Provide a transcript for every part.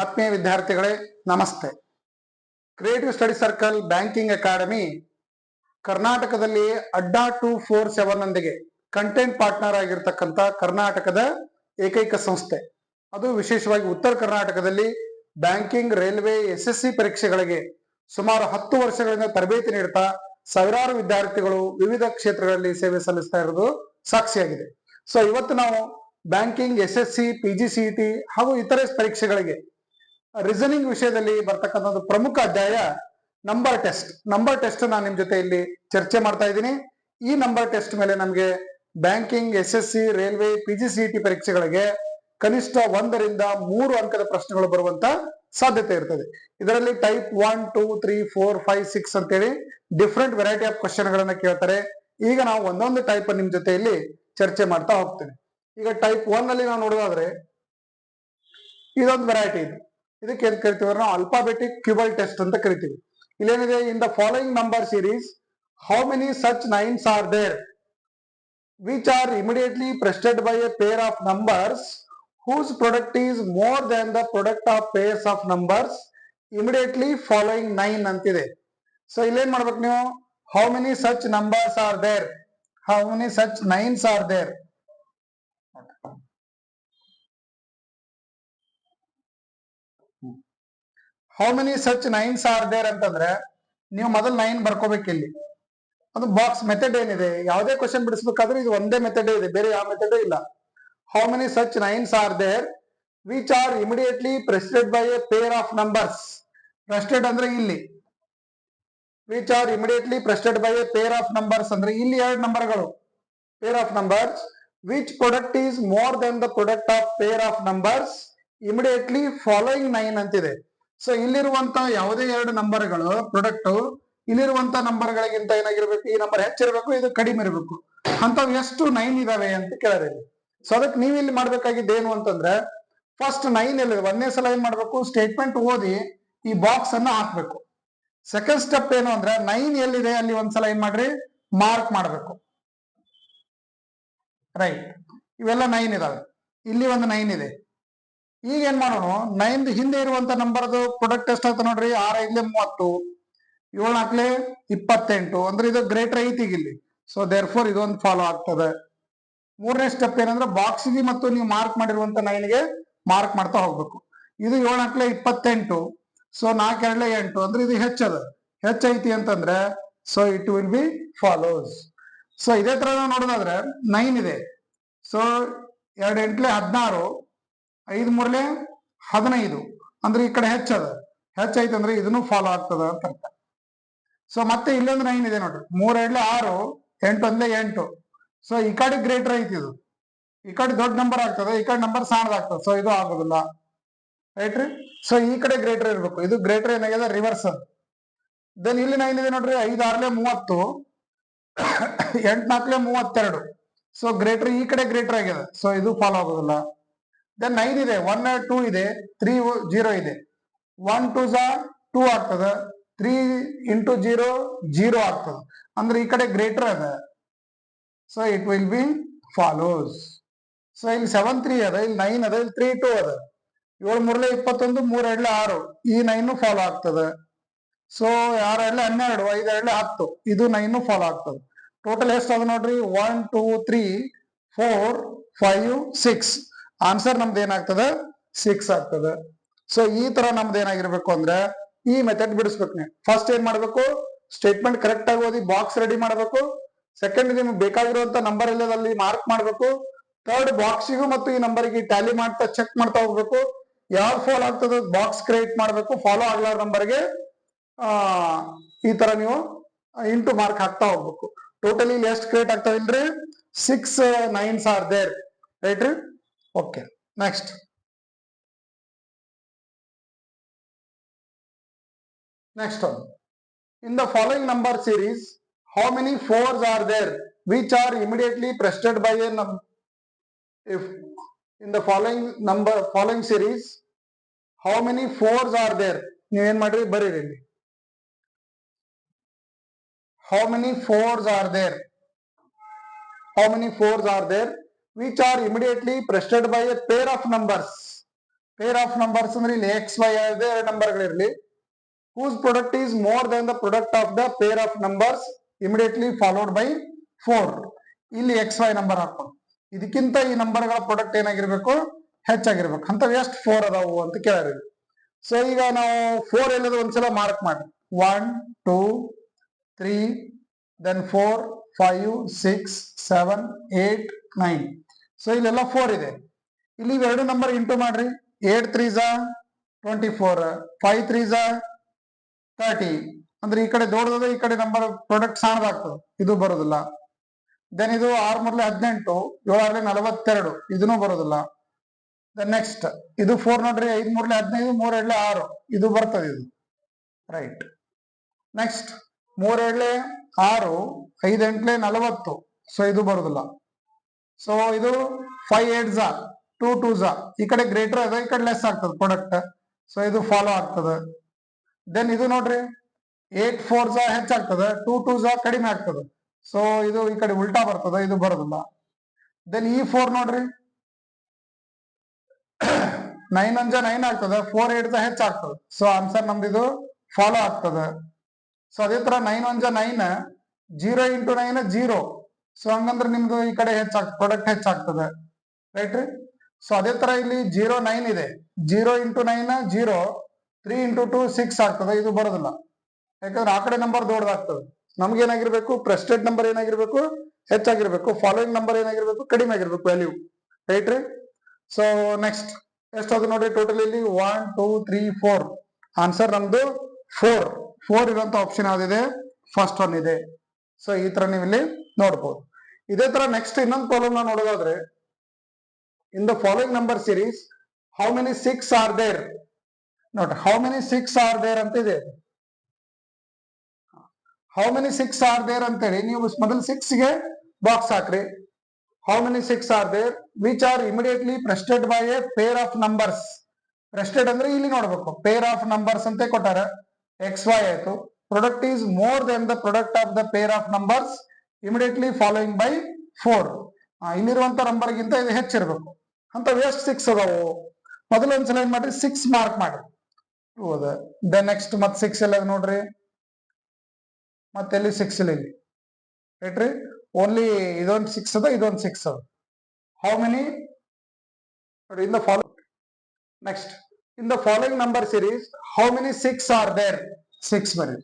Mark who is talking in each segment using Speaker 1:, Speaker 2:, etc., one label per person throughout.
Speaker 1: ಆತ್ಮೀಯ ವಿದ್ಯಾರ್ಥಿಗಳೇ, namaste. Creative study circle banking academy ಕರ್ನಾಟಕದಲ್ಲಿ ಅಡ್ಡಾ ಟೂ ಫೋರ್ ಸೆವೆನ್ ಒಂದಿಗೆ ಕಂಟೆಂಟ್ ಪಾರ್ಟ್ನರ್ ಆಗಿರ್ತಕ್ಕಂಥ ಕರ್ನಾಟಕದ ಏಕೈಕ ಸಂಸ್ಥೆ. ಅದು ವಿಶೇಷವಾಗಿ ಉತ್ತರ ಕರ್ನಾಟಕದಲ್ಲಿ banking railway S S C ಪರೀಕ್ಷೆಗಳಿಗೆ ಸುಮಾರು ಹತ್ತು ವರ್ಷಗಳಿಂದ ತರಬೇತಿ ನೀಡ್ತಾ ಸಾವಿರಾರು ವಿದ್ಯಾರ್ಥಿಗಳು ವಿವಿಧ ಕ್ಷೇತ್ರಗಳಲ್ಲಿ ಸೇವೆ ಸಲ್ಲಿಸ್ತಾ ಇರೋದು ಸಾಕ್ಷಿಯಾಗಿದೆ. ಸೊ ಇವತ್ತು ನಾವು banking S S C P G C T ಹಾಗೂ ಇತರೆ ಪರೀಕ್ಷೆಗಳಿಗೆ ರಿಸನಿಂಗ್ ವಿಷಯದಲ್ಲಿ ಬರ್ತಕ್ಕಂಥ ಒಂದು ಪ್ರಮುಖ ಅಧ್ಯಾಯ ನಂಬರ್ ಟೆಸ್ಟ್ ನಂಬರ್ ಟೆಸ್ಟ್ ನಾನು ನಿಮ್ ಜೊತೆ ಇಲ್ಲಿ ಚರ್ಚೆ ಮಾಡ್ತಾ ಇದ್ದೀನಿ. ಈ ನಂಬರ್ ಟೆಸ್ಟ್ ಮೇಲೆ ನಮಗೆ banking S S C railway P G C T ಪರೀಕ್ಷೆಗಳಿಗೆ ಕನಿಷ್ಠ ಒಂದರಿಂದ ಮೂರು ಅಂಕದ ಪ್ರಶ್ನೆಗಳು ಬರುವಂತ ಸಾಧ್ಯತೆ ಇರ್ತದೆ. ಇದರಲ್ಲಿ type one two three four five six ಅಂತೇಳಿ ಡಿಫ್ರೆಂಟ್ ವೆರೈಟಿ ಆಫ್ ಕ್ವಶನ್ ಗಳನ್ನ ಕೇಳ್ತಾರೆ. ಈಗ ನಾವು ಒಂದೊಂದು ಟೈಪ್ ನಿಮ್ ಜೊತೆಯಲ್ಲಿ ಚರ್ಚೆ ಮಾಡ್ತಾ ಹೋಗ್ತೇನೆ ಈಗ ಟೈಪ್ ಒನ್ ಅಲ್ಲಿ ನಾವು ನೋಡೋದಾದ್ರೆ ಇದೊಂದು ವೆರೈಟಿ ಇದೆ. ಇದಕ್ಕೆ ಏನ್ ಕರಿತೀವಿ ನಾವು ಅಲ್ಫಾಬೆಟಿಕ್ ಕ್ಯೂಬಲ್ ಟೆಸ್ಟ್ ಅಂತ ಕರಿತೀವಿ. ಇಲ್ಲೇನಿದೆ in the following number series how many such nines are there which are immediately preceded by a pair of numbers whose product is more than the product of pairs of numbers immediately following nine ಅಂತಿದೆ. So ಇಲ್ಲೇನ್ ಮಾಡ್ಬೇಕು ನೀವು? How many such numbers are there how many such nines are there how many such nines are there ಅಂತಂದ್ರೆ, ನೀವು ಮೊದಲು nine ಬರ್ಕೋಬೇಕು ಇಲ್ಲಿ. ಅದು box method ಏನಿದೆ? ಯಾವುದೇ ಕ್ವಶನ್ ಬಿಡಿಸ್ಬೇಕಾದ್ರೆ ಇದು ಒಂದೇ ಮೆಥಡ್ ಇದೆ, ಬೇರೆ ಯಾವ ಮೆಥಡೇ ಇಲ್ಲ. How many such nines are there which are immediately preceded by a pair of numbers preceded ಅಂದ್ರೆ ಇಲ್ಲಿ. Which are immediately preceded by a pair of numbers ಅಂದ್ರೆ ಇಲ್ಲಿ ಎರಡು ನಂಬರ್ಗಳು pair of numbers which product is more than the product of pair of numbers immediately following nine ಅಂತಿದೆ. So ಇಲ್ಲಿರುವಂತ ಯಾವುದೇ ಎರಡು ನಂಬರ್ಗಳು product ಇಲ್ಲಿರುವಂತ ನಂಬರ್ಗಳಿಗಿಂತ ಏನಾಗಿರ್ಬೇಕು? ಈ ನಂಬರ್ ಹೆಚ್ಚಿರಬೇಕು ಇದು ಕಡಿಮೆ ಇರಬೇಕು. ಅಂತವ್ ಎಷ್ಟು ನೈನ್ ಇದಾವೆ ಅಂತ ಕೇಳಿದ್ರೆ ಸೊ ಅದಕ್ಕೆ ನೀವು ಇಲ್ಲಿ ಮಾಡ್ಬೇಕಾಗಿದ್ದು ಏನು ಅಂತಂದ್ರೆ ಫಸ್ಟ್ ನೈನ್ ಎಲ್ಲಿದೆ ಒಂದನೇ ಸಲ ಏನ್ ಮಾಡ್ಬೇಕು? ಸ್ಟೇಟ್ಮೆಂಟ್ ಓದಿ ಈ ಬಾಕ್ಸ್ ಅನ್ನ ಹಾಕ್ಬೇಕು. ಸೆಕೆಂಡ್ ಸ್ಟೆಪ್ ಏನು ಅಂದ್ರೆ ನೈನ್ ಎಲ್ಲಿದೆ, ಅಲ್ಲಿ ಒಂದ್ಸಲ ಏನ್ ಮಾಡ್ರಿ? ಮಾರ್ಕ್ ಮಾಡ್ಬೇಕು. ರೈಟ್ ಇವೆಲ್ಲ ನೈನ್ ಇದಾವೆ. ಇಲ್ಲಿ ಒಂದು ನೈನ್ ಇದೆ. ಈಗ ಏನ್ ಮಾಡೋಣ ನೈನ್ ಹಿಂದೆ ಇರುವಂತ ನಂಬರ್ದು ಪ್ರೊಡಕ್ಟ್ ಎಷ್ಟಾಗ್ತದೆ ನೋಡ್ರಿ ಆರ್ ಐದ್ಲೆ ಮೂವತ್ತು ಏಳು ನಾಲ್ಕಲೆ ಇಪ್ಪತ್ತೆಂಟು, ಅಂದ್ರೆ ಇದು ಗ್ರೇಟರ್ ಐತಿ ಈಗ ಇಲ್ಲಿ. ಸೊ ದೇರ್ ಫೋರ್ ಇದೊಂದು ಫಾಲೋ ಆಗ್ತದೆ. ಮೂರನೇ ಸ್ಟೆಪ್ ಏನಂದ್ರೆ ಬಾಕ್ಸ್ಗೆ ಮತ್ತು ನೀವು ಮಾರ್ಕ್ ಮಾಡಿರುವಂತ ನೈನ್ಗೆ ಮಾರ್ಕ್ ಮಾಡ್ತಾ ಹೋಗ್ಬೇಕು. ಇದು ಏಳು ನಾಲ್ಕಲೆ ಇಪ್ಪತ್ತೆಂಟು ಸೊ ನಾಲ್ಕೆರಡ್ಲೆ ಎಂಟು, ಅಂದ್ರೆ ಇದು ಹೆಚ್ಚದ. ಹೆಚ್ಚೈತಿ ಅಂತಂದ್ರೆ so it will be follows so ಇದೇ ತರ ನಾವು ನೋಡೋದಾದ್ರೆ ನೈನ್ ಇದೆ. ಸೊ ಎರಡು ಎಂಟ್ಲೆ ಹದಿನಾರು ಐದು ಮೂರಲೆ ಹದಿನೈದು. ಅಂದ್ರೆ ಈ ಕಡೆ ಹೆಚ್ಚದ. ಹೆಚ್ಚಾಯ್ತು ಅಂದ್ರೆ ಇದನ್ನು ಫಾಲೋ ಆಗ್ತದ ಅಂತ ಅರ್ಥ. ಸೊ ಮತ್ತೆ ಇಲ್ಲೊಂದು ನೈನ್ ಇದೆ ನೋಡ್ರಿ. ಮೂರ್ ಎರಡ್ಲೆ ಆರು, ಎಂಟು ಒಂದ್ಲೆ ಎಂಟು. ಸೊ ಈ ಕಡೆ ಗ್ರೇಟರ್ ಐತಿ ಇದು. ಈ ಕಡೆ ದೊಡ್ಡ ನಂಬರ್ ಆಗ್ತದೆ, ಈ ಕಡೆ ನಂಬರ್ ಸಣ್ಣದಾಗ್ತದೆ ಸೊ ಇದು ಆಗೋದಿಲ್ಲ. ರೈಟ್ ರೀ? ಸೊ ಈ ಕಡೆ ಗ್ರೇಟರ್ ಇರ್ಬೇಕು. ಇದು ಗ್ರೇಟರ್ ಏನಾಗಿದೆ ರಿವರ್ಸ್ ದೆನ್ ಇಲ್ಲಿ ನೈನ್ ಇದೆ ನೋಡ್ರಿ. ಐದು ಆರ್ಲೆ ಮೂವತ್ತು. ಎಂಟ್ ನಾಲ್ಕಲೆ ಮೂವತ್ತೆರಡು. ಸೊ ಗ್ರೇಟರ್ ಈ ಕಡೆ ಗ್ರೇಟರ್ ಆಗಿದೆ ಸೊ ಇದು ಫಾಲೋ ಆಗೋದಿಲ್ಲ. ದೆನ್ ನೈನ್ ಇದೆ. ಒನ್ ಟೂ ಇದೆ. ತ್ರೀ ಜೀರೋ ಇದೆ. ಒನ್ ಟೂ ಝಾ ಟೂ ಆಗ್ತದೆ. ತ್ರೀ ಇಂಟು ಜೀರೋ ಜೀರೋ ಆಗ್ತದೆ. ಅಂದ್ರೆ ಈ ಕಡೆ ಗ್ರೇಟರ್ ಅದ. So it will be follows so ಇಲ್ಲಿ ಸೆವೆನ್ ತ್ರೀ ಅದ. ಇಲ್ಲಿ ನೈನ್ ಅದ. ಇಲ್ಲಿ ತ್ರೀ ಟೂ ಅದ. ಏಳು ಮೂರ್ಲೆ ಇಪ್ಪತ್ತೊಂದು, ಮೂರ್ ಎರಡ್ಲೆ ಆರು. ಈ ನೈನ್ ಫಾಲೋ ಆಗ್ತದ. ಸೊ ಆರು ಎರಡ್ಲೆ ಹನ್ನೆರಡು, ಐದು ಎರಡ್ಲೆ ಹತ್ತು. ಇದು ನೈನ್ ಫಾಲೋ ಆಗ್ತದ. ಟೋಟಲ್ ಎಷ್ಟು ಅದ ನೋಡ್ರಿ? One two three four five six answer ನಮ್ದು ಏನಾಗ್ತದೆ? ಸಿಕ್ಸ್ ಆಗ್ತದೆ. ಸೊ ಈ ತರ ನಮ್ದು ಏನಾಗಿರ್ಬೇಕು ಅಂದ್ರೆ, ಈ ಮೆಥಡ್ ಬಿಡಿಸ್ಬೇಕು ನೀವು. ಫಸ್ಟ್ ಏನ್ ಮಾಡ್ಬೇಕು? ಸ್ಟೇಟ್ಮೆಂಟ್ ಕರೆಕ್ಟ್ ಆಗಿ ಓದಿ ಬಾಕ್ಸ್ ರೆಡಿ ಮಾಡ್ಬೇಕು. ಸೆಕೆಂಡ್ ನಿಮ್ಗೆ ಬೇಕಾಗಿರುವಂತ ನಂಬರ್ ಇಲ್ಲದಲ್ಲಿ ಮಾರ್ಕ್ ಮಾಡ್ಬೇಕು. ಥರ್ಡ್ ಬಾಕ್ಸಿಗೂ ಮತ್ತು ಈ ನಂಬರ್ಗೆ ಟ್ಯಾಲಿ ಮಾಡ್ತಾ ಚೆಕ್ ಮಾಡ್ತಾ ಹೋಗ್ಬೇಕು. ಯಾವ್ದು ಫಾಲೋ ಆಗ್ತದ ಬಾಕ್ಸ್ ಕ್ರಿಯೇಟ್ ಮಾಡ್ಬೇಕು. ಫಾಲೋ ಆಗ್ಲಾರ ನಂಬರ್ಗೆ ಆ, ಈ ತರ ನೀವು ಇಂಟು ಮಾರ್ಕ್ ಹಾಕ್ತಾ ಹೋಗ್ಬೇಕು. ಟೋಟಲಿ ಎಷ್ಟು ಕ್ರಿಯೇಟ್ ಆಗ್ತಾವ ಇಲ್ರಿ six nines are there right ರೀ? okay next next one in the following number series how many fours are there which are immediately preceded by a num if in the following number following series how many fours are there ನೀವೇನ್ ಮಾಡ್ರಿ ಬರೀರಿ ಇಲ್ಲಿ how many fours are there how many fours are there which are immediately preceded by a pair of numbers pair of numbers ಅಂದ್ರೆ ಇಲ್ಲಿ X Y ಯಾವುದೇ ಎರಡು ನಂಬರ್ಗಳಿರ್ಲಿ whose product is more than the product of the pair of numbers immediately followed by four ಇಲ್ಲಿ X Y number ಹಾಕೊಂಡು ಇದಕ್ಕಿಂತ ಈ ನಂಬರ್ಗಳ product ಏನಾಗಿರ್ಬೇಕು? ಹೆಚ್ಚಾಗಿರ್ಬೇಕು. ಅಂತ ಎಷ್ಟು ಫೋರ್ ಅದಾವು ಅಂತ ಕೇಳ್ರಿ ಸೊ ಈಗ ನಾವು ಫೋರ್ ಎಲ್ಲದ? ಒಂದ್ಸಲ ಮಾರ್ಕ್ ಮಾಡಿ. One two three then four five six seven eight nine so ಇಲ್ಲೆಲ್ಲ ಫೋರ್ ಇದೆ. ಇಲ್ಲಿ ಇವೆರಡು ನಂಬರ್ ಇಂಟು ಮಾಡ್ರಿ. ಏಟ್ ತ್ರೀ ಝಾ ಟ್ವೆಂಟಿ ಫೋರ್ ಫೈವ್ ತ್ರೀ ಝಾ ತರ್ಟಿ ಅಂದ್ರೆ ಈ ಕಡೆ ದೊಡ್ಡದ ಈ ಕಡೆ ನಂಬರ್ ಪ್ರಾಡಕ್ಟ್ ಸಣ್ಣದಾಗ್ತದೆ ಇದು ಬರೋದಿಲ್ಲ. ದೆನ್ ಇದು ಆರ್ ಮೂರ್ಲೆ ಹದಿನೆಂಟು, ಏಳಾರ್ಲೆ ನಲವತ್ತೆರಡು. ಇದನ್ನು ಬರೋದಿಲ್ಲ. ದೆನ್ ನೆಕ್ಸ್ಟ್ ಇದು ಫೋರ್ ನೋಡ್ರಿ, ಐದ್ ಮೂರ್ಲೆ ಹದಿನೈದು, ಮೂರ್ ಎರಡ್ಲೆ ಆರು. ಇದು ಬರ್ತದೆ ಇದು. ರೈಟ್ ನೆಕ್ಸ್ಟ್ ಮೂರ್ ಎರಡ್ಲೆ ಆರು, ಐದ್ ಎಂಟ್ಲೆ ನಲವತ್ತು. ಸೊ ಇದು ಬರೋದಿಲ್ಲ. ಸೊ ಇದು ಫೈವ್ ಏಟ್ ಟೂ ಟೂ ಝಾ ಈ ಕಡೆ ಗ್ರೇಟರ್ ಅದ ಈ ಕಡೆ ಲೆಸ್ ಆಗ್ತದೆ ಪ್ರಾಡಕ್ಟ್ ಸೊ ಇದು ಫಾಲೋ ಆಗ್ತದೆ. ದೆನ್ ಇದು ನೋಡ್ರಿ ಏಟ್ ಫೋರ್ ಝಾ ಹೆಚ್ಚಾಗ್ತದೆ ಟೂ ಟೂ ಝಾ ಕಡಿಮೆ ಆಗ್ತದೆ. ಸೊ ಇದು ಈ ಕಡೆ ಉಲ್ಟಾ ಬರ್ತದೆ, ಇದು ಬರೋದಿಲ್ಲ. ದೆನ್ ಈ ಫೋರ್ ನೋಡ್ರಿ. ನೈನ್ ಅಂಜ ನೈನ್ ಆಗ್ತದೆ ಫೋರ್ ಏಟ್ ಝಾ ಹೆಚ್ಚಾಗ್ತದೆ. ಸೊ ಆನ್ಸರ್ ನಮ್ದು ಇದು ಫಾಲೋ ಆಗ್ತದೆ. ಸೊ ಅದೇ ತರ nine ಒಂಜ nine zero into nine zero so ಹಂಗಂದ್ರೆ ನಿಮ್ದು ಈ ಕಡೆ ಹೆಚ್ಚಾಗ್ ಪ್ರಾಡಕ್ಟ್ ಹೆಚ್ಚಾಗ್ತದೆ. ರೈಟ್ ರೀ? ಸೊ ಅದೇ ತರ ಇಲ್ಲಿ ಜೀರೋ ನೈನ್ ಇದೆ. Zero into nine zero three into two six ಆಗ್ತದೆ. ಇದು ಬರೋದಿಲ್ಲ. ಯಾಕಂದ್ರೆ ಆ ಕಡೆ ನಂಬರ್ ದೊಡ್ಡದಾಗ್ತದೆ. ನಮ್ಗೆ ಏನಾಗಿರ್ಬೇಕು? ಪ್ರೆಸ್ಟೆಡ್ ನಂಬರ್ ಏನಾಗಿರ್ಬೇಕು? ಹೆಚ್ಚಾಗಿರ್ಬೇಕು. ಫಾಲೋಯಿಂಗ್ ನಂಬರ್ ಏನಾಗಿರ್ಬೇಕು? ಕಡಿಮೆ ಆಗಿರ್ಬೇಕು ವ್ಯಾಲ್ಯೂ ರೈಟ್ ರೀ? ಸೊ ನೆಕ್ಸ್ಟ್ ಎಷ್ಟಾದ್ರು ನೋಡಿ ಟೋಟಲ್ ಇಲ್ಲಿ one two three four answer ನಮ್ದು ಫೋರ್ ಫೋರ್ ಇರುವಂತ ಆಪ್ಷನ್ ಯಾವ್ದಿದೆ? ಫಸ್ಟ್ ಒನ್ ಇದೆ. ಸೊ ಈ ತರ ನೀವು ಇಲ್ಲಿ ನೋಡ್ಬೋದು. ಇದೇ ತರ ನೆಕ್ಸ್ಟ್ ಇನ್ನೊಂದು ಪ್ರಾಬ್ಲಮ್ ನಾವು ನೋಡೋದಾದ್ರೆ in the following number series how many six are there ನೋಡ್ರಿ how many six are there ಅಂತ ಇದೆ. How many six are there ಅಂತೇಳಿ ನೀವು ಮೊದಲು ಸಿಕ್ಸ್ಗೆ ಬಾಕ್ಸ್ ಹಾಕ್ರಿ. How many six are there which are immediately preceded by a pair of numbers preceded ಅಂದ್ರೆ ಇಲ್ಲಿ ನೋಡ್ಬೇಕು ಪೇರ್ ಆಫ್ ನಂಬರ್ಸ್ ಅಂತ ಕೊಟ್ಟಾರ. ಎಕ್ಸ್ ವೈ ಆಯ್ತು. Product is more than the product of the pair of numbers immediately following by four ಇಲ್ಲಿರುವಂತ number ಗಿಂತ ಇದು ಹೆಚ್ಚಿರ್ಬೇಕು. ಅಂತ waste six ಅದಾವು? ಮೊದಲು ಒಂದ್ಸಲ ಏನ್ ಮಾಡ್ರಿ? ಸಿಕ್ಸ್ ಮಾರ್ಕ್ ಮಾಡ್ರಿ. ಹೌದ. ನೆಕ್ಸ್ಟ್ ಮತ್ ಸಿಕ್ಸ್ ಎಲ್ಲ ನೋಡ್ರಿ. ಮತ್ತೆಲ್ಲಿ ಸಿಕ್ಸ್ ಇಲ್ಲಿ ರೈಟ್ರಿ ಓನ್ಲಿ ಇದೊಂದು ಸಿಕ್ಸ್ ಅದ, ಇದೊಂದು ಸಿಕ್ಸ್ ಅದ. ಹೌ ಮೆನಿ ನೋಡಿ in the follow next in the following number series how many six are there six ಬರೀ.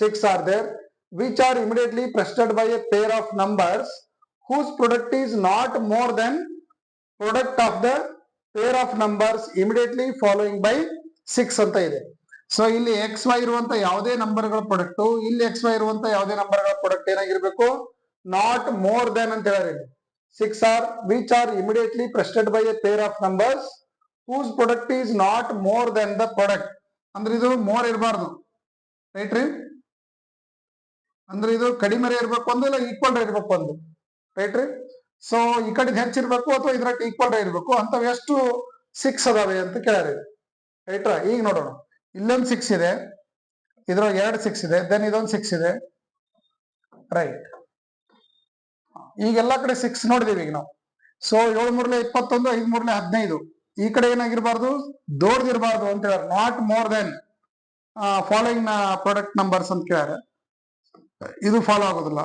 Speaker 1: Six are there which are immediately preceded by a pair of numbers, whose product is not more than product of the pair of numbers immediately following by six ಅಂತ ಇದೆ. So ಇಲ್ಲಿ X Y ಇರುವಂತ ಯಾವುದೇ ನಂಬರ್ಗಳ product ಇಲ್ಲಿ X Y ಇರುವಂತ ಯಾವುದೇ ನಂಬರ್ಗಳ ಪ್ರಾಡಕ್ಟ್ ಏನಾಗಿರ್ಬೇಕು? ನಾಟ್ ಮೋರ್ ದೆನ್ ಅಂತ ಹೇಳಿದ್ರೆ six are which are immediately preceded by a pair of numbers whose product is not more than the product ಅಂದ್ರೆ ಇದು ಮೋರ್ ಇರಬಾರ್ದು. ರೈಟ್ ರೀ? ಅಂದ್ರೆ ಇದು ಕಡಿಮೆ ಇರ್ಬೇಕು ಒಂದು ಇಲ್ಲ ಈಕ್ವಲ್ ಇರ್ಬೇಕು ಒಂದು. ರೈಟ್ ರೀ? ಸೊ ಈ ಕಡೆ ಹೆಚ್ಚಿರ್ಬೇಕು ಅಥವಾ ಇದ್ರ ಈಕ್ವಲ್ ಇರ್ಬೇಕು? ಅಂತವ್ ಎಷ್ಟು ಸಿಕ್ಸ್ ಅದಾವೆ ಅಂತ ಕೇಳ್ಯಾರ ರೈಟ್ರಾ ಈಗ ನೋಡೋಣ. ಇಲ್ಲೊಂದು ಸಿಕ್ಸ್ ಇದೆ. ಇದ್ರೊಳಗೆ ಎರಡು ಸಿಕ್ಸ್ ಇದೆ. ದೆನ್ ಇದೊಂದು ಸಿಕ್ಸ್ ಇದೆ. ರೈಟ್ ಈಗ ಎಲ್ಲಾ ಕಡೆ ಸಿಕ್ಸ್ ನೋಡಿದೀವಿ ಈಗ ನಾವು. ಸೊ ಏಳು ಮೂರ್ಲೆ ಇಪ್ಪತ್ತೊಂದು, ಐದ್ ಮೂರ್ಲೆ ಹದಿನೈದು. ಈ ಕಡೆ ಏನಾಗಿರ್ಬಾರ್ದು? ದೊಡ್ಡದಿರ್ಬಾರ್ದು ಅಂತ ಹೇಳ್ಯಾರ. Not more than following product numbers ಅಂತ ಕೇಳ್ಯಾರ. ಇದು ಫಾಲೋ ಆಗೋದಿಲ್ಲ.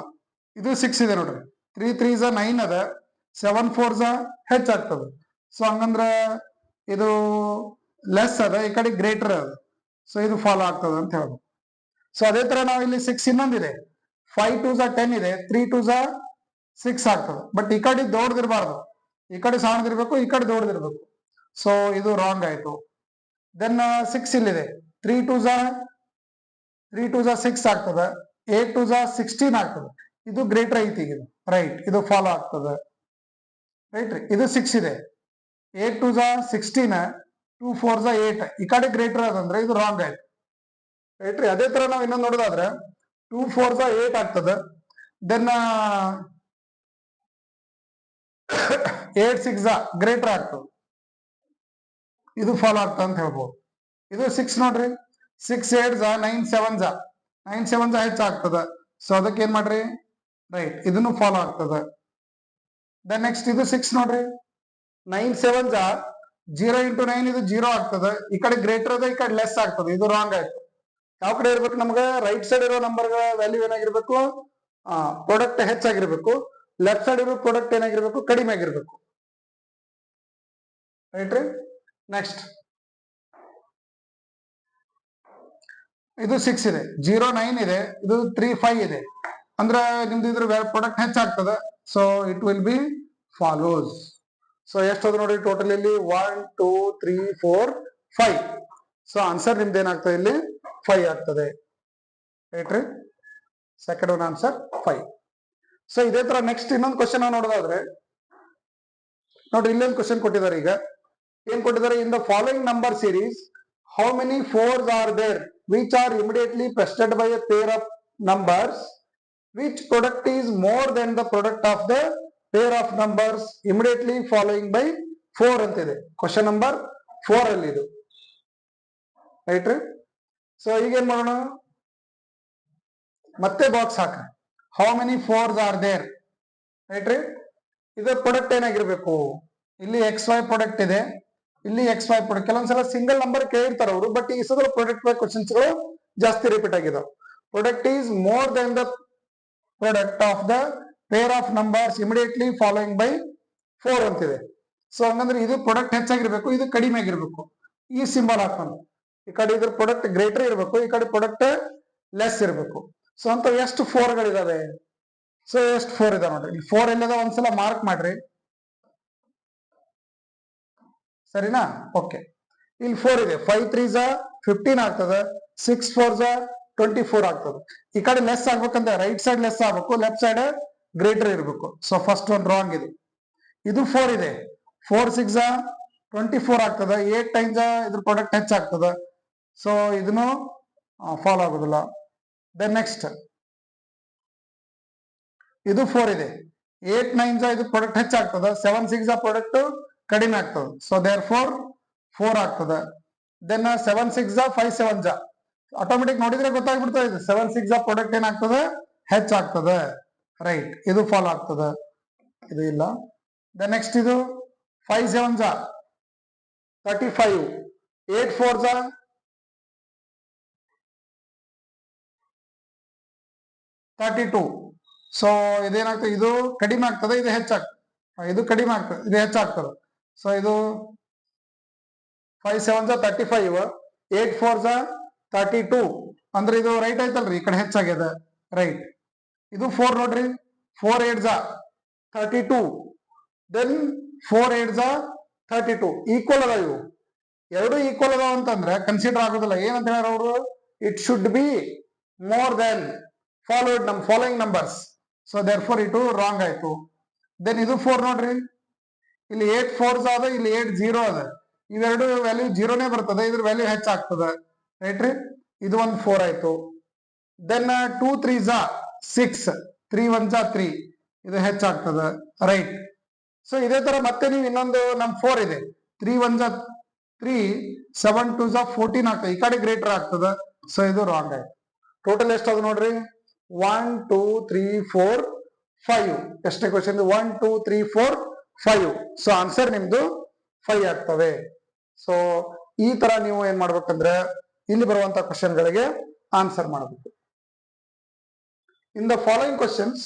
Speaker 1: ಇದು ಸಿಕ್ಸ್ ಇದೆ ನೋಡ್ರಿ. ತ್ರೀ ತ್ರೀ ಝ ನೈನ್ ಅದ. ಸೆವೆನ್ ಫೋರ್ ಝ ಹೆಚ್ಚಾಗ್ತದೆ ಸೊ ಹಂಗಂದ್ರ ಇದು ಲೆಸ್ ಅದ, ಈ ಕಡೆ ಗ್ರೇಟರ್ ಅದ. ಸೊ ಇದು ಫಾಲೋ ಆಗ್ತದೆ ಅಂತ ಹೇಳ್ಬೋದು ಸೊ ಅದೇ ತರ ನಾವು ಇಲ್ಲಿ ಸಿಕ್ಸ್ ಇನ್ನೊಂದಿದೆ ಫೈವ್ ಟೂ ಝ ಟೆನ್ ಇದೆ. ತ್ರೀ ಟೂ ಝ ಸಿಕ್ಸ್ ಆಗ್ತದೆ. ಬಟ್ ಈ ಕಡೆ ದೊಡ್ಡದಿರ್ಬಾರ್ದು. ಈ ಕಡೆ ಸಣ್ಣದಿರ್ಬೇಕು, ಈ ಕಡೆ ದೊಡ್ಡದಿರ್ಬೇಕು. ಸೊ ಇದು ರಾಂಗ್ ಆಯ್ತು. ದೆನ್ ಸಿಕ್ಸ್ ಇಲ್ಲಿದೆ. ತ್ರೀ ಟೂ ಝ ತ್ರೀ ಟೂ ಝ ಸಿಕ್ಸ್ ಆಗ್ತದೆ. ಏಟ್ ಟು ಝ ಸಿಕ್ಸ್ಟೀನ್ ಆಗ್ತದೆ. ಇದು ಗ್ರೇಟರ್ ಐತಿ ಇದು. ರೈಟ್ ಇದು ಫಾಲೋ ಆಗ್ತದೆ. ರೈಟ್ ರೀ ಇದು ಸಿಕ್ಸ್ ಇದೆ. ಏಟ್ ಟು ಝ ಸಿಕ್ಸ್ಟೀನ್ ಟೂ ಫೋರ್ ಝ ಏಟ್ ಈ ಕಡೆ ಗ್ರೇಟರ್ ಅದಂದ್ರೆ ಇದು ರಾಂಗ್ ಆಯ್ತು. ರೈಟ್ ರೀ ಅದೇ ತರ ನಾವು ಇನ್ನೊಂದು ನೋಡೋದಾದ್ರೆ ಟೂ ಫೋರ್ ಝ ಏಟ್ ಆಗ್ತದೆ. ದೆನ್ ಏಟ್ ಸಿಕ್ಸ್ ಝ ಗ್ರೇಟರ್ ಆಗ್ತದೆ. ಇದು ಫಾಲೋ ಆಗ್ತದೆ ಅಂತ ಹೇಳ್ಬೋದು. ಇದು ಸಿಕ್ಸ್ ನೋಡ್ರಿ. ಸಿಕ್ಸ್ ಏಟ್ ಝ ನೈನ್ ಸೆವೆನ್ ಝ ನೈನ್ ಸೆವೆನ್ ಹೆಚ್ಚು ಹೆಚ್ಚಾಗ್ತದೆ ಸೊ ಅದಕ್ಕೆ ಏನ್ ಮಾಡ್ರಿ? ರೈಟ್ ಇದನ್ನು ಫಾಲೋ ಆಗ್ತದೆ. ದ ನೆಕ್ಸ್ಟ್ ಇದು ಸಿಕ್ಸ್ ನೋಡ್ರಿ. Nine seven zero into nine ಇದು ಜೀರೋ ಆಗ್ತದೆ. ಈ ಕಡೆ ಗ್ರೇಟರ್ ಅದ ಈ ಕಡೆ ಲೆಸ್ ಆಗ್ತದೆ. ಇದು ರಾಂಗ್ ಆಯ್ತು. ಯಾವ ಕಡೆ ಇರ್ಬೇಕು ನಮ್ಗೆ? ರೈಟ್ ಸೈಡ್ ಇರೋ ನಂಬರ್ ವ್ಯಾಲ್ಯೂ ಏನಾಗಿರ್ಬೇಕು? ಪ್ರಾಡಕ್ಟ್ ಹೆಚ್ಚಾಗಿರ್ಬೇಕು. ಲೆಫ್ಟ್ ಸೈಡ್ ಇರೋ ಪ್ರಾಡಕ್ಟ್ ಏನಾಗಿರ್ಬೇಕು? ಕಡಿಮೆ ಆಗಿರ್ಬೇಕು. ರೈಟ್ ರೀ? ನೆಕ್ಸ್ಟ್ ಇದು ಸಿಕ್ಸ್ ಇದೆ. ಜೀರೋ ನೈನ್ ಇದೆ. ಇದು ತ್ರೀ ಫೈವ್ ಇದೆ. ಅಂದ್ರೆ ನಿಮ್ದು ಇದ್ರ ಪ್ರಾಡಕ್ಟ್ ಹೆಚ್ಚಾಗ್ತದೆ. So it will be follows so ಎಷ್ಟದು ನೋಡಿ ಟೋಟಲ್ ಇಲ್ಲಿ one two three four five so answer ನಿಮ್ದು ಏನಾಗ್ತದೆ ಇಲ್ಲಿ? ಫೈವ್ ಆಗ್ತದೆ. ರೈಟ್ರಿ second one answer five so ಇದೇ ತರ ನೆಕ್ಸ್ಟ್ ಇನ್ನೊಂದು ಕ್ವಶನ್ ನೋಡೋದಾದ್ರೆ, ನೋಡಿ ಇಲ್ಲೊಂದು ಕ್ವಶನ್ ಕೊಟ್ಟಿದ್ದಾರೆ ಈಗ. ಏನ್ ಕೊಟ್ಟಿದ್ದಾರೆ? In the following number series how many fours are there which are immediately preceded by a pair of numbers which product is more than the product of the pair of numbers immediately following by four ಅಂತಿದೆ question number four ಅಲ್ಲಿ ಇದು. Right ರೀ so ಈಗ ಏನ್ ಮಾಡೋಣ? ಮತ್ತೆ box ಹಾಕ. How many fours are there right ರೀ ಇದು ಪ್ರಾಡಕ್ಟ್ ಏನಾಗಿರಬೇಕು? ಇಲ್ಲಿ ಎಕ್ಸ್ ವೈ ಪ್ರಾಡಕ್ಟ್ ಇದೆ. ಇಲ್ಲಿ ಎಕ್ಸ್ ವೈ ಪ್ರಾಡಕ್ಟ್ ಕೆಲವೊಂದ್ಸಲ ಸಿಂಗಲ್ ನಂಬರ್ ಕೇಳಿರ್ತಾರೆ ಅವರು ಬಟ್ ಈ ಸಲ ಪ್ರಾಡಕ್ಟ್ ಬೈ ಕ್ವಶನ್ಸ್ಗಳು ಜಾಸ್ತಿ ರಿಪೀಟ್ ಆಗಿದಾವೆ. Product is more than the product of the pair of numbers immediately following by four ಅಂತಿದೆ. ಸೊ ಹಂಗಂದ್ರೆ ಇದು ಪ್ರಾಡಕ್ಟ್ ಹೆಚ್ಚಾಗಿರ್ಬೇಕು, ಇದು ಕಡಿಮೆ ಆಗಿರ್ಬೇಕು. ಈ ಸಿಂಬಲ್ ಹಾಕೊಂಡು ಈ ಕಡೆ ಇದ್ರ ಪ್ರಾಡಕ್ಟ್ ಗ್ರೇಟರ್ ಇರಬೇಕು, ಈ ಕಡೆ ಪ್ರಾಡಕ್ಟ್ ಲೆಸ್ ಇರಬೇಕು. ಸೊ ಅಂತ ಎಷ್ಟು ಫೋರ್ ಗಳಿದಾವೆ? ಸೊ ಎಷ್ಟು ಫೋರ್ ಇದಾವೆ ನೋಡ್ರಿ. ಫೋರ್ ಎಲ್ಲದ ಒಂದ್ಸಲ ಮಾರ್ಕ್ ಮಾಡ್ರಿ. ಸರಿನಾ? ಓಕೆ ಇಲ್ಲಿ ಫೋರ್ ಇದೆ. ಫೈವ್ ತ್ರೀ ಝಾ ಫಿಫ್ಟೀನ್ ಆಗ್ತದೆ. ಸಿಕ್ಸ್ ಫೋರ್ ಝಾ ಟ್ವೆಂಟಿ ಫೋರ್ ಆಗ್ತದೆ. ಈ ಕಡೆ ಲೆಸ್ ಆಗ್ಬೇಕಂದ್ರೆ ರೈಟ್ ಸೈಡ್ ಲೆಸ್ ಆಗ್ಬೇಕು ಲೆಫ್ಟ್ ಸೈಡ್ ಗ್ರೇಟರ್ ಇರಬೇಕು. ಸೊ ಫಸ್ಟ್ ಒಂದು ರಾಂಗ್ ಇದೆ. ಇದು ಫೋರ್ ಇದೆ. ಫೋರ್ ಸಿಕ್ಸ್ ಟ್ವೆಂಟಿ ಫೋರ್ ಆಗ್ತದೆ. ಏಟ್ ಟೈಮ್ಸ್ ಇದ್ರ ಪ್ರಾಡಕ್ಟ್ ಹೆಚ್ಚಾಗ್ತದೆ ಸೊ ಇದನ್ನು ಫಾಲೋ ಆಗೋದಿಲ್ಲ. ದೆನ್ ನೆಕ್ಸ್ಟ್ ಇದು ಫೋರ್ ಇದೆ. ಏಟ್ ನೈನ್ ಇದು ಪ್ರಾಡಕ್ಟ್ ಹೆಚ್ಚಾಗ್ತದೆ ಸೆವೆನ್ ಸಿಕ್ಸ್ ಪ್ರಾಡಕ್ಟ್ ಕಡಿಮೆ ಆಗ್ತದೆ. ಸೊ ದೇರ್ ಫೋರ್ ಫೋರ್ ಆಗ್ತದೆ then seven six five seven ಜಾ ಆಟೋಮೆಟಿಕ್ ನೋಡಿದ್ರೆ ಗೊತ್ತಾಗ್ಬಿಡ್ತದೆ ಇದು. ಸೆವೆನ್ ಸಿಕ್ಸ್ ಪ್ರಾಡಕ್ಟ್ ಏನಾಗ್ತದೆ? ಹೆಚ್ಚಾಗ್ತದೆ ರೈಟ್ ಇದು ಫಾಲೋ ಆಗ್ತದೆ. ಇದು ಇಲ್ಲ. ದ ನೆಕ್ಸ್ಟ್ ಇದು ಫೈವ್ ಸೆವೆನ್ ಜಾ ತರ್ಟಿ ಫೈವ್ ಏಟ್ ಫೋರ್ ಜಾ ತರ್ಟಿ ಟೂ ಸೊ ಇದೇನಾಗ್ತದೆ? ಇದು ಕಡಿಮೆ ಆಗ್ತದೆ. ಇದು ಹೆಚ್ಚಾಗ್ತದೆ ಇದು ಕಡಿಮೆ ಆಗ್ತದೆ. ಇದು ಹೆಚ್ಚಾಗ್ತದೆ ಸೊ ಇದು ಫೈವ್ ಸೆವೆನ್ ಜಾ ತರ್ಟಿ ಫೈವ್ ಏಟ್ ಫೋರ್ ಜಾ ತರ್ಟಿ ಟೂ ಅಂದ್ರೆ ಇದು ರೈಟ್ ಐತಲ್ರಿ ಈ ಕಡೆ ಹೆಚ್ಚಾಗ್ಯದ. ರೈಟ್ ಇದು ಫೋರ್ ನೋಡ್ರಿ ಫೋರ್ ಏಟ್ ಜಾ thirty two then four eight ಜಾ ತರ್ಟಿ ಟೂ ಈಕ್ವಲ್ ಅದ ಇವು. ಎರಡು ಈಕ್ವಲ್ ಅದಾವ ಅಂತಂದ್ರೆ ಕನ್ಸಿಡರ್ ಆಗೋದಿಲ್ಲ. ಏನಂತ ಹೇಳ್ಯಾರ ಅವರು? It should be more then followed ನಮ್ following numbers so there four it wrong ಆಯ್ತು. ದೆನ್ ಇದು ಫೋರ್ ನೋಡ್ರಿ. ಇಲ್ಲಿ ಏಟ್ ಫೋರ್ಸ್ ಅದ ಇಲ್ಲಿ ಏಟ್ ಜೀರೋ ಅದ ಇವೆರಡು ವ್ಯಾಲ್ಯೂ ಜೀರೋನೇ ಬರ್ತದೆ, ಇದ್ರ ವ್ಯಾಲ್ಯೂ ಹೆಚ್ಚಾಗ್ತದ ರೈಟ್ ರೀ? ಇದು ಒಂದು ಫೋರ್ ಆಯ್ತು. ದೆನ್ ಟೂ ತ್ರೀ ಜಾ ಸಿಕ್ಸ್ ತ್ರೀ ಒನ್ ಜಾ ತ್ರೀ ಇದು ಹೆಚ್ಚಾಗ್ತದ ರೈಟ್ ಸೊ ಇದೇ ತರ ಮತ್ತೆ ನೀವು ಇನ್ನೊಂದು ನಮ್ ಫೋರ್ ಇದೆ. ತ್ರೀ ಒನ್ ಜಾ ತ್ರೀ ಸೆವೆನ್ ಟೂ ಜಾ ಫೋರ್ಟೀನ್ ಆಗ್ತದೆ. ಈ ಕಡೆ ಗ್ರೇಟರ್ ಆಗ್ತದ. ಸೊ ಇದು ರಾಂಗ್ ಆಯ್ತು. ಟೋಟಲ್ ಎಷ್ಟದು ನೋಡ್ರಿ? One two three four five ಎಷ್ಟೇ question one two three four five. So answer ನಿಮ್ದು ಫೈವ್ ಆಗ್ತವೆ. ಸೊ ಈ ತರ ನೀವು ಏನ್ ಮಾಡ್ಬೇಕಂದ್ರೆ, ಇಲ್ಲಿ ಬರುವಂತ ಕ್ವಶನ್ ಗಳಿಗೆ ಆನ್ಸರ್ ಮಾಡಬೇಕು. In the following questions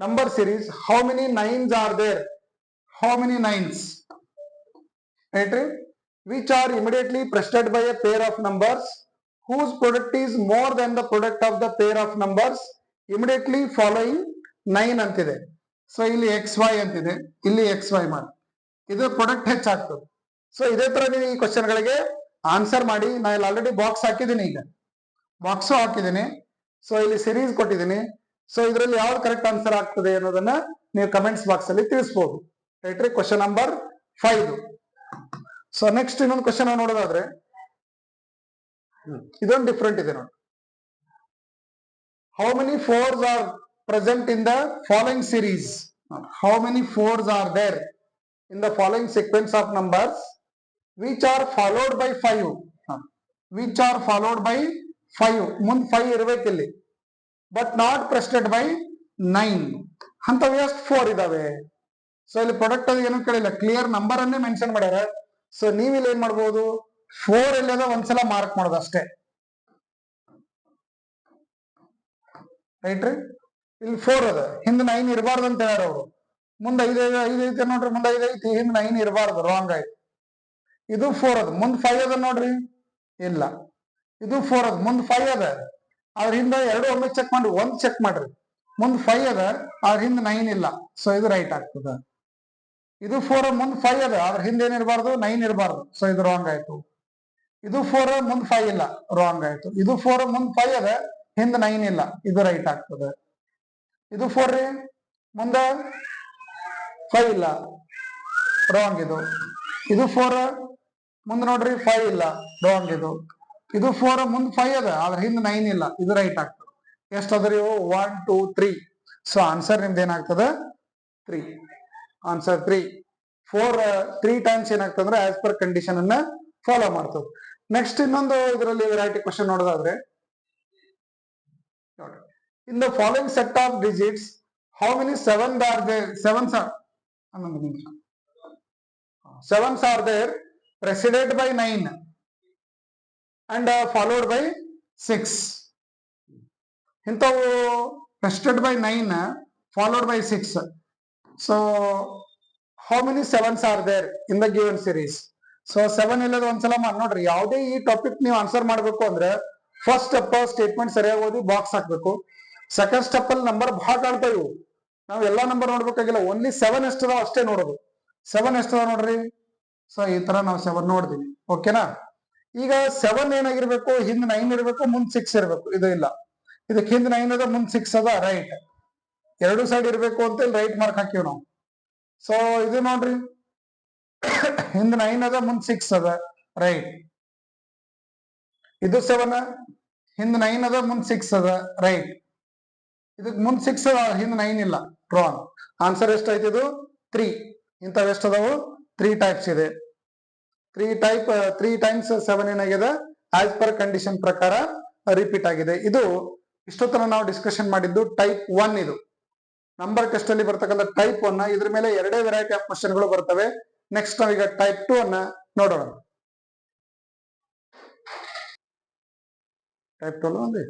Speaker 1: number series how many nines are there how many nines right ರೀ which are immediately preceded by a pair of numbers whose product is more than the product of the pair of numbers immediately following 9 ಅಂತಿದೆ. So ಇಲ್ಲಿ X y ಅಂತಿದೆ. ಇಲ್ಲಿ X Y ಮಾಡಿ. ಇದು product ಹೆಚ್ಚಾಗ್ತದೆ so ಇದೇ ತರ ನೀವು ಈ ಕ್ವಶನ್ ಗಳಿಗೆ ಆನ್ಸರ್ ಮಾಡಿ. ನಾ ಇಲ್ಲಿ ಆಲ್ರೆಡಿ ಬಾಕ್ಸ್ ಹಾಕಿದ್ದೀನಿ ಈಗ. ಬಾಕ್ಸು ಹಾಕಿದ್ದೀನಿ. ಸೊ ಇಲ್ಲಿ ಸಿರೀಸ್ ಕೊಟ್ಟಿದ್ದೀನಿ. ಸೊ ಇದರಲ್ಲಿ ಯಾವ್ದು ಕರೆಕ್ಟ್ ಆನ್ಸರ್ ಆಗ್ತದೆ ಅನ್ನೋದನ್ನ ನೀವು ಕಮೆಂಟ್ಸ್ ಬಾಕ್ಸ್ ಅಲ್ಲಿ ತಿಳಿಸಬಹುದು ರೈಟ್ ರೀ question number five so next ಇನ್ನೊಂದು ಕ್ವಶನ್ ನೋಡೋದಾದ್ರೆ ಇದೊಂದು ಡಿಫ್ರೆಂಟ್ ಇದೆ ನೋಡಿ. How many fours are present in the following series how many fours are there in the following sequence of numbers which are followed by five which are followed by five ಮುಂದ್ five ಇರ್ಬೇಕು ಇಲ್ಲಿ but not preceded by nine ಅಂತವ್ ಎಷ್ಟು four ಇದಾವೆ. So ಇಲ್ಲಿ product ಅದು ಏನು ಕೇಳಿಲ್ಲ. Clear number ಅನ್ನೇ ಮೆನ್ಷನ್ ಮಾಡ್ಯಾರ. ಸೊ ನೀವ್ ಏನ್ ಮಾಡ್ಬೋದು? ಫೋರ್ ಎಲ್ಲದ ಒಂದ್ಸಲ ಮಾರ್ಕ್ ಮಾಡೋದು ಅಷ್ಟೇ ರೈಟ್ ರೀ? ಇಲ್ಲಿ ಫೋರ್ ಅದ. ಹಿಂದ್ ನೈನ್ ಇರಬಾರ್ದು ಅಂತ ಹೇಳ್ಯಾರ ಅವರು. ಮುಂದೆ ಐದು ಐದು ಐದು ಐತಿ ನೋಡ್ರಿ, ಮುಂದೆ ಐದು ಐತಿ ಹಿಂದ್ ನೈನ್ ಇರಬಾರ್ದು ರಾಂಗ್ ಆಯ್ತು ಇದು ಫೋರ್ ಅದ. ಮುಂದ್ ಫೈವ್ ಅದ ನೋಡ್ರಿ. ಇಲ್ಲ. ಇದು ಫೋರ್ ಅದ. ಮುಂದ್ ಫೈವ್ ಅದ. ಅದ್ರ ಹಿಂದ ಎರಡು ಒಮ್ಮೆ ಚೆಕ್ ಮಾಡ್ರಿ. ಒಂದ್ ಚೆಕ್ ಮಾಡ್ರಿ. ಮುಂದ್ ಫೈವ್ ಅದ ಅದ್ರ ಹಿಂದ್ ನೈನ್ ಇಲ್ಲ. ಸೊ ಇದು ರೈಟ್ ಆಗ್ತದ. ಇದು ಫೋರ್ ಮುಂದ್ ಫೈವ್ ಅದ ಅದ್ರ ಹಿಂದೆ ಏನಿರಬಾರ್ದು ನೈನ್ ಇರಬಾರ್ದು. ಸೊ ಇದು ರಾಂಗ್ ಆಯ್ತು. ಇದು ಫೋರ್ ಮುಂದ್ ಫೈವ್ ಇಲ್ಲ. ರಾಂಗ್ ಆಯ್ತು. ಇದು ಫೋರ್ ಮುಂದ್ ಫೈವ್ ಅದ, ಹಿಂದ್ ನೈನ್ ಇಲ್ಲ. ಇದು ರೈಟ್ ಆಗ್ತದೆ. ಇದು ಫೋರ್ ರೀ? ಮುಂದ? ಫೈವ್ ಇಲ್ಲ. ರಾಂಗ್ ಇದು. ಇದು ಫೋರ್ ಮುಂದೆ ನೋಡ್ರಿ ಫೈವ್ ಇಲ್ಲ. ರಾಂಗ್ ಇದು. ಇದು ಫೋರ್ ಮುಂದೆ ಫೈವ್ ಅದ ಅದ್ರ ಹಿಂದ್ ನೈನ್ ಇಲ್ಲ. ಇದು ರೈಟ್ ಆಗ್ತದೆ. ಎಷ್ಟ್ ಅದ್ರಿ one two three so answer ನಿಮ್ದು ಏನಾಗ್ತದ? Three answer three four three times ಏನಾಗ್ತಂದ್ರೆ as per condition ಅನ್ನ ಫಾಲೋ ಮಾಡ್ತದೆ. ನೆಕ್ಸ್ಟ್ ಇನ್ನೊಂದು ಇದರಲ್ಲಿ ವೆರೈಟಿ ಕ್ವಶನ್ ನೋಡೋದಾದ್ರೆ in the following set of digits, how many sevens are there? Sevens are sevens are sevens are there preceded by nine and by by six ಇಂಥವು by nine followed by six so how many sevens are there in the given series so seven ಇಲ್ಲದ ಒಂದ್ಸಲ ಮಾಡಿ ನೋಡ್ರಿ ಯಾವುದೇ ಈ topic ನೀವು answer ಮಾಡ್ಬೇಕು ಅಂದ್ರೆ ಫಸ್ಟ್ ಸ್ಟೆಪ್ ಸ್ಟೇಟ್ಮೆಂಟ್ ಸರಿಯಾಗಿ ಓದಿ ಬಾಕ್ಸ್ ಹಾಕ್ಬೇಕು. ಸೆಕೆಂಡ್ ಸ್ಟೆಪ್ ಅಲ್ಲಿ ನಂಬರ್ ಬಹಳ ಕಾಣ್ತಾ ಇವು. ನಾವು ಎಲ್ಲಾ ನಂಬರ್ ನೋಡ್ಬೇಕಾಗಿಲ್ಲ ಓನ್ಲಿ ಸೆವೆನ್ ಎಷ್ಟದಾವ ಅಷ್ಟೇ ನೋಡೋದು. ಸೆವೆನ್ ಎಷ್ಟದ ನೋಡ್ರಿ? ಸೊ ಈ ತರ ನಾವು ಸೆವೆನ್ ನೋಡ್ತೀವಿ. ಓಕೆನಾ ಈಗ ಸೆವೆನ್ ಏನಾಗಿರ್ಬೇಕು, ಹಿಂದ್ ನೈನ್ ಇರ್ಬೇಕು, ಮುಂದ್ ಸಿಕ್ಸ್ ಇರ್ಬೇಕು, ಇದು ಇಲ್ಲ. ಇದಕ್ಕೆ ಹಿಂದ್ ನೈನ್ ಅದ, ಮುಂದ್ ಸಿಕ್ಸ್ ಅದ ರೈಟ್ ಎರಡು ಸೈಡ್ ಇರ್ಬೇಕು ಅಂತ ಇಲ್ಲಿ ರೈಟ್ ಮಾರ್ಕ್ ಹಾಕಿವ್ ನಾವು. ಸೊ ಇದು ನೋಡ್ರಿ. ಹಿಂದ್ ನೈನ್ ಅದ, ಮುಂದ್ ಸಿಕ್ಸ್ ಅದ ರೈಟ್ ಇದು ಸೆವೆನ್ ಹಿಂದ್ ನೈನ್ ಅದ, ಮುಂದ್ ಸಿಕ್ಸ್ ಅದ ರೈಟ್ ಇದಕ್ ಮುಂದ್ ಸಿಕ್ಸ್ ಹಿಂದ್ ನೈನ್ ಇಲ್ಲ. ರಾಂಗ್ ಆನ್ಸರ್ ಎಷ್ಟಾಯ್ತು ಇದು? ತ್ರೀ ಇಂಥವ್ ಎಷ್ಟದಾವು? ತ್ರೀ ಟೈಪ್ಸ್ ಇದೆ. Three type three times seven ಏನಾಗಿದೆ? ಆಸ್ ಪರ್ ಕಂಡೀಷನ್ ಪ್ರಕಾರ ರಿಪೀಟ್ ಆಗಿದೆ. ಇದು ಇಷ್ಟೊತ್ತನ ನಾವು ಡಿಸ್ಕಷನ್ ಮಾಡಿದ್ದು ಟೈಪ್ ಒನ್ ಇದು. ನಂಬರ್ ಟೆಸ್ಟ್ ಅಲ್ಲಿ ಬರ್ತಕ್ಕಂಥ ಟೈಪ್ ಒನ್ ಇದ್ರ ಮೇಲೆ ಎರಡೇ ವೆರೈಟಿ ಆಫ್ ಕ್ವಶನ್ಗಳು ಬರ್ತವೆ. ನೆಕ್ಸ್ಟ್ ನಾವೀಗ ಟೈಪ್ ಟು ಅನ್ನ ನೋಡೋಣ. ಟೈಪ್ ಟೂ ಒಂದು?